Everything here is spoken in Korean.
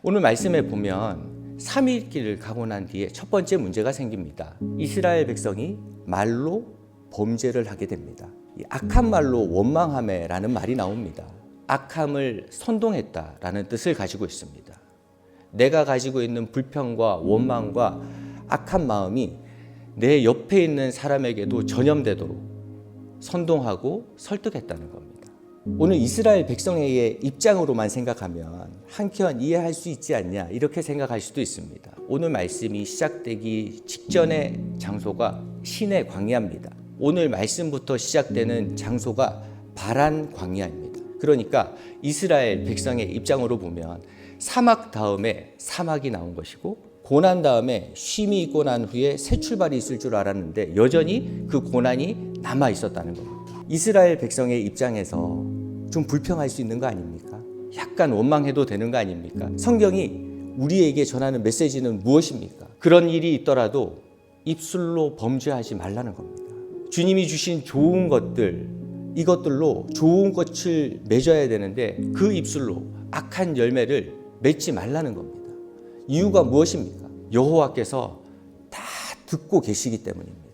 오늘 말씀에 보면 3일 길을 가고 난 뒤에 첫 번째 문제가 생깁니다. 이스라엘 백성이 말로 범죄를 하게 됩니다. 이 악한 말로 원망함에라는 말이 나옵니다. 악함을 선동했다라는 뜻을 가지고 있습니다. 내가 가지고 있는 불평과 원망과 악한 마음이 내 옆에 있는 사람에게도 전염되도록 선동하고 설득했다는 겁니다. 오늘 이스라엘 백성의 입장으로만 생각하면 한켠 이해할 수 있지 않냐 이렇게 생각할 수도 있습니다. 오늘 말씀이 시작되기 직전의 장소가 신의 광야입니다. 오늘 말씀부터 시작되는 장소가 바란 광야입니다. 그러니까 이스라엘 백성의 입장으로 보면 사막 다음에 사막이 나온 것이고 고난 다음에 쉼이 있고 난 후에 새 출발이 있을 줄 알았는데 여전히 그 고난이 남아 있었다는 겁니다. 이스라엘 백성의 입장에서 좀 불평할 수 있는 거 아닙니까? 약간 원망해도 되는 거 아닙니까? 성경이 우리에게 전하는 메시지는 무엇입니까? 그런 일이 있더라도 입술로 범죄하지 말라는 겁니다. 주님이 주신 좋은 것들, 이것들로 좋은 꽃을 맺어야 되는데 그 입술로 악한 열매를 맺지 말라는 겁니다. 이유가 무엇입니까? 여호와께서 다 듣고 계시기 때문입니다.